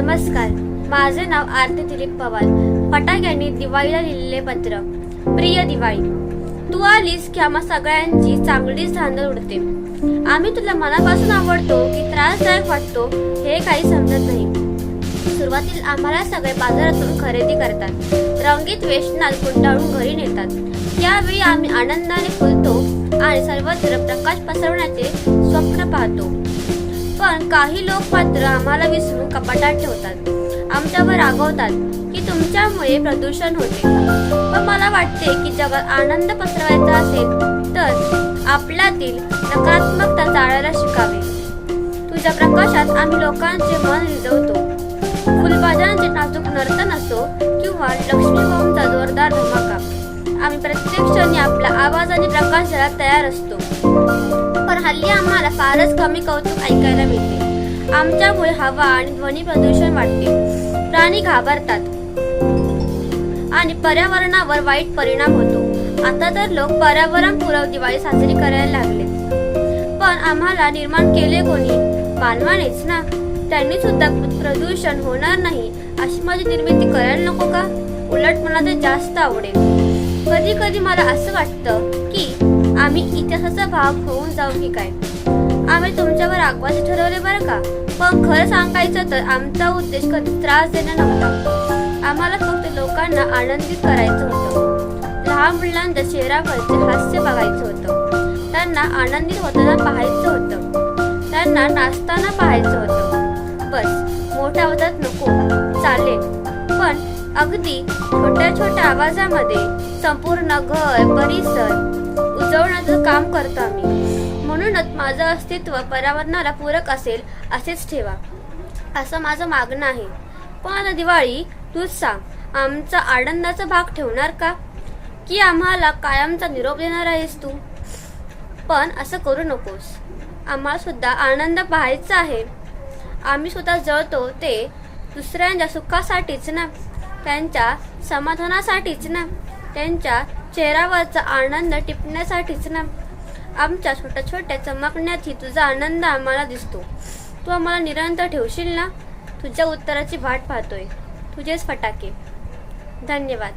नमस्कार. माझे नाव आरती दिलीप पवार. फटाक्यांनी दिवाळीला लिहिलेले पत्र. प्रिय दिवाळी तू आलीस की आम्हा सगळ्यांची चांगलीच धांदल उडते. आम्ही तुला मनापासून आवडतो की त्रासदायक वाटतो हे काही समजत नाही. सुरुवातील आम्हाला सगळे बाजारातून खरेदी करतात. रंगीत वेषणात गुंडाळून घरी नेतात. यावेळी आम्ही आनंदाने फुलतो आणि सर्वत्र प्रकाश पसरवण्याचे स्वप्न पाहतो. पण काही लोक मात्र आम्हाला विसरून कपाटात ठेवतात. आमच्यावर रागवतात की तुमच्यामुळे प्रदूषण होते. पण मला वाटते की जगात आनंद पसरवायचा असेल तर आपल्यातील नकारात्मकता जाळायला शिकावे. तुझ्या प्रकाशात आम्ही लोकांचे मन रिजवतो. फुलबाजांचे नाजूक नर्तन असो किंवा लक्ष्मी जोरदार धमा आम्ही प्रत्येक क्षणी आपला आवाज आणि प्रकाश द्यायला तयार असतो. पण हल्ली आम्हाला फारच कमी कौतुक ऐकायला मिळते. आमच्यामुळे हवा आणि ध्वनी प्रदूषण वाढते. प्राणी घाबरतात. आणि पर्यावरणावर वाईट परिणाम होतो. आता तर लोक पर्यावरणपूरक दिवाळी साजरी करायला लागले. पण आम्हाला निर्माण केले कोणी? मानवानेच ना. त्यांनी सुद्धा प्रदूषण होणार नाही अशी माझी निर्मिती करायला नको का? उलट मला ते जास्त आवडेल. कधी कधी मला असं वाटतं की आम्ही इतिहासाचा भाग होऊन जाऊ की काय? आम्ही तुमच्यावर रागवायचे ठरवले बरं का? पण खरं सांगायचं तर आमचा उद्देश कधी त्रास देणं नव्हता. आम्हाला फक्त लोकांना आनंदित करायचं होतं. लहान मुलांच्या चेहऱ्यावरचे हास्य बघायचं होतं. त्यांना आनंदित होताना पाहायचं होतं. त्यांना नाचताना पाहायचं होतं. बस मोठ्या आवाजात नको. चालेल. पण अगदी छोट्या छोट्या आवाजामध्ये संपूर्ण घर परिसर उजवण्याचं काम करतो आम्ही. म्हणूनच माझं अस्तित्व पर्यावरणाला पूरक असेल असेच ठेवा. असं माझं मागणं आहे. पण आता दिवाळी तूच सांग आमचा आनंदाचा भाग ठेवणार का? की आम्हाला कायमचा निरोप देणार आहेस तू? पण असं करू नकोस. आम्हाला सुद्धा आनंद पाहायचा आहे. आम्ही सुद्धा जळतो ते दुसऱ्यांच्या सुखासाठीच ना? त्यांच्या समाधानासाठीच ना. त्यांच्या चेहऱ्यावरचा आनंद टिपण्यासाठीच ना. आमच्या छोट्या छोट्या चमकण्यातही तुझा आनंद आम्हाला दिसतो. तू आम्हाला निरंतर ठेवशील ना? तुझ्या उत्तराची वाट पाहतोय. तुझेच फटाके. धन्यवाद.